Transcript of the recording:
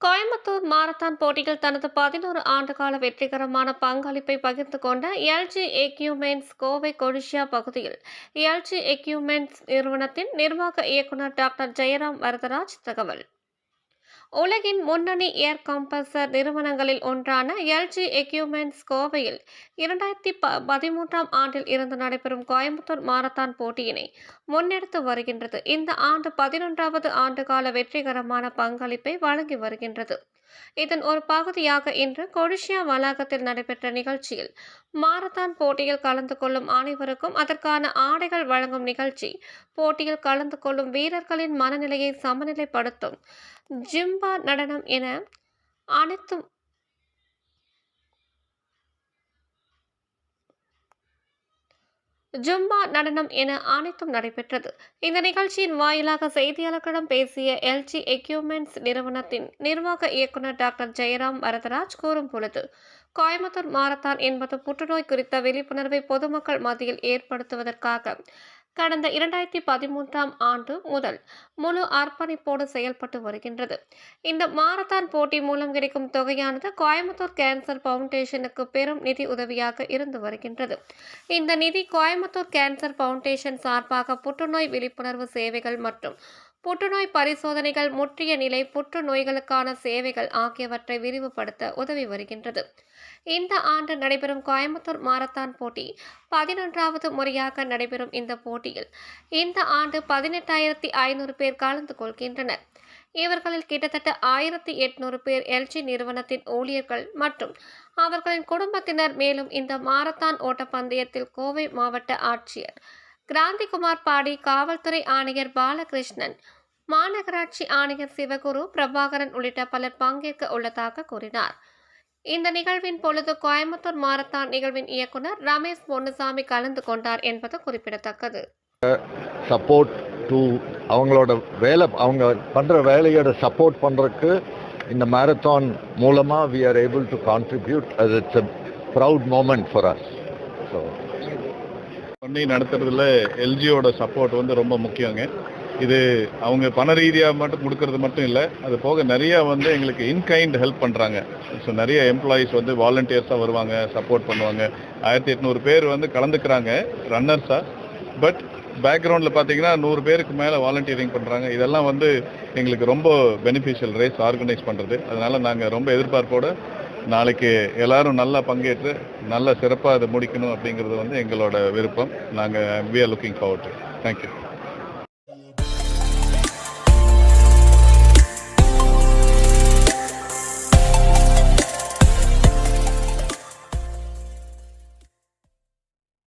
Coimbatore marathon போட்டியில் தனது பதினோரு ஆண்டுகால வெற்றிகரமான பங்களிப்பை பகிர்ந்து கொண்ட எல்ஜி எக்யூப்மெண்ட்ஸ் கோவை கொடிஷியா பகுதியில் எல்ஜி எக்யூப்மெண்ட்ஸ் நிறுவனத்தின் நிர்வாக இயக்குனர் டாக்டர் ஜெயராம் வரதராஜ் தகவல். உலகின் முன்னணி ஏர் கம்ப்ரசர் நிறுவனங்களில் ஒன்றான எல்ஜி எக்யூப்மெண்ட்ஸ் கோவையில் இரண்டாயிரத்தி ப பதிமூன்றாம் ஆண்டில் இருந்து நடைபெறும் கோயம்புத்தூர் மாரத்தான் போட்டியினை முன்னெடுத்து வருகின்றது. இந்த ஆண்டு பதினொன்றாவது ஆண்டுகால வெற்றிகரமான பங்களிப்பை வழங்கி வருகின்றது. இதன் ஒரு பகுதியாக இன்று கொடிஷியா வளாகத்தில் நடைபெற்ற நிகழ்ச்சியில் மாரத்தான் போட்டியில் கலந்து கொள்ளும் அனைவருக்கும் அதற்கான ஆடைகள் வழங்கும் நிகழ்ச்சி போட்டியில் கலந்து கொள்ளும் வீரர்களின் மனநிலையை சமநிலைப்படுத்தும் ஜிம்பா நடனம் என அனைத்தும் ஜும்பா நடனம் என அனைத்தும் நடைபெற்றது. இந்த நிகழ்ச்சியின் வாயிலாக செய்தியாளர்களிடம் பேசிய எல்ஜி எக்யூப்மெண்ட்ஸ் நிறுவனத்தின் நிர்வாக இயக்குனர் டாக்டர் ஜெயராம் வரதராஜ் கூறும் பொழுது கோயம்புத்தூர் மாரத்தான் என்பது புற்றுநோய் குறித்த விழிப்புணர்வை பொதுமக்கள் மத்தியில் ஏற்படுத்துவதற்காக கடந்த இரண்டாயிரத்தி பதிமூன்றாம் ஆண்டு முதல் முழு அர்ப்பணிப்போடு செயல்பட்டு வருகின்றது. இந்த மாரத்தான் போட்டி மூலம் கிடைக்கும் தொகையானது கோயம்புத்தூர் கேன்சர் பவுண்டேஷனுக்கு பெரும் நிதி உதவியாக இருந்து வருகின்றது. இந்த நிதி கோயம்புத்தூர் கேன்சர் பவுண்டேஷன் சார்பாக புற்றுநோய் விழிப்புணர்வு சேவைகள் மற்றும் புற்றுநோய் பரிசோதனைகள் முற்றிய நிலை புற்றுநோய்களுக்கான சேவைகள் ஆகியவற்றை விரிவுபடுத்த உதவி வருகின்றது. இந்த ஆண்டு நடைபெறும் கோயம்புத்தூர் மாரத்தான் போட்டி பதினொன்றாவது முறையாக நடைபெறும் இந்த போட்டியில் இந்த ஆண்டு பதினெட்டாயிரத்தி ஐநூறு பேர் கலந்து கொள்கின்றனர். இவர்களில் கிட்டத்தட்ட ஆயிரத்தி எட்நூறு பேர் எல்ஜி நிறுவனத்தின் ஊழியர்கள் மற்றும் அவர்களின் குடும்பத்தினர் மேலும் இந்த மாரத்தான் ஓட்டப்பந்தயத்தில் கோவை மாவட்ட ஆட்சியர் கிராந்திகுமார் பாடி காவல்துறை ஆணையர் பாலகிருஷ்ணன். மாநகராட்சி ஆணையர் சிவகுரு பிரபாகரன் உள்ளிட்ட பலர் பங்கேற்க உள்ளதாக கூறினார். இந்த நிகழ்வின் பொழுது கோயம்புத்தூர் மாரத்தான் நிகழ்வின் இயக்குனர் ரமேஷ் பொன்னுசாமி கலந்து கொண்டார் என்பது குறிப்பிடத்தக்கது. சப்போர்ட் டு அவங்களோட வேலை அவங்க பண்ணுற வேலையோட சப்போர்ட் பண்ணுறதுக்கு இந்த மேரத்தான் மூலமாக we are able to contribute அது it's a proud moment for us so பண்ணி நடத்துறதுல எல்ஜியோட சப்போர்ட் வந்து ரொம்ப முக்கியங்க. இது அவங்க பண ரீதியாக மட்டும் கொடுக்கறது மட்டும் இல்லை அது போக நிறைய வந்து எங்களுக்கு இன்கைண்ட் ஹெல்ப் பண்ணுறாங்க ஸோ நிறைய எம்ப்ளாயீஸ் வந்து வாலண்டியர்ஸாக வருவாங்க சப்போர்ட் பண்ணுவாங்க. ஆயிரத்தி எட்நூறு பேர் வந்து கலந்துக்கிறாங்க ரன்னர்ஸாக பட் பேக்ரவுண்டில் பார்த்தீங்கன்னா நூறு பேருக்கு மேலே வாலண்டியரிங் பண்ணுறாங்க இதெல்லாம் வந்து எங்களுக்கு ரொம்ப பெனிஃபிஷியல் ரேஸ் ஆர்கனைஸ் பண்ணுறது அதனால் நாங்கள் ரொம்ப எதிர்பார்ப்போடு நாளைக்கு எல்லாரும் நல்லா பங்கேற்று நல்ல சிறப்பாக அதை முடிக்கணும் அப்படிங்கிறது வந்து எங்களோட விருப்பம். நாங்கள் we are looking forward thank you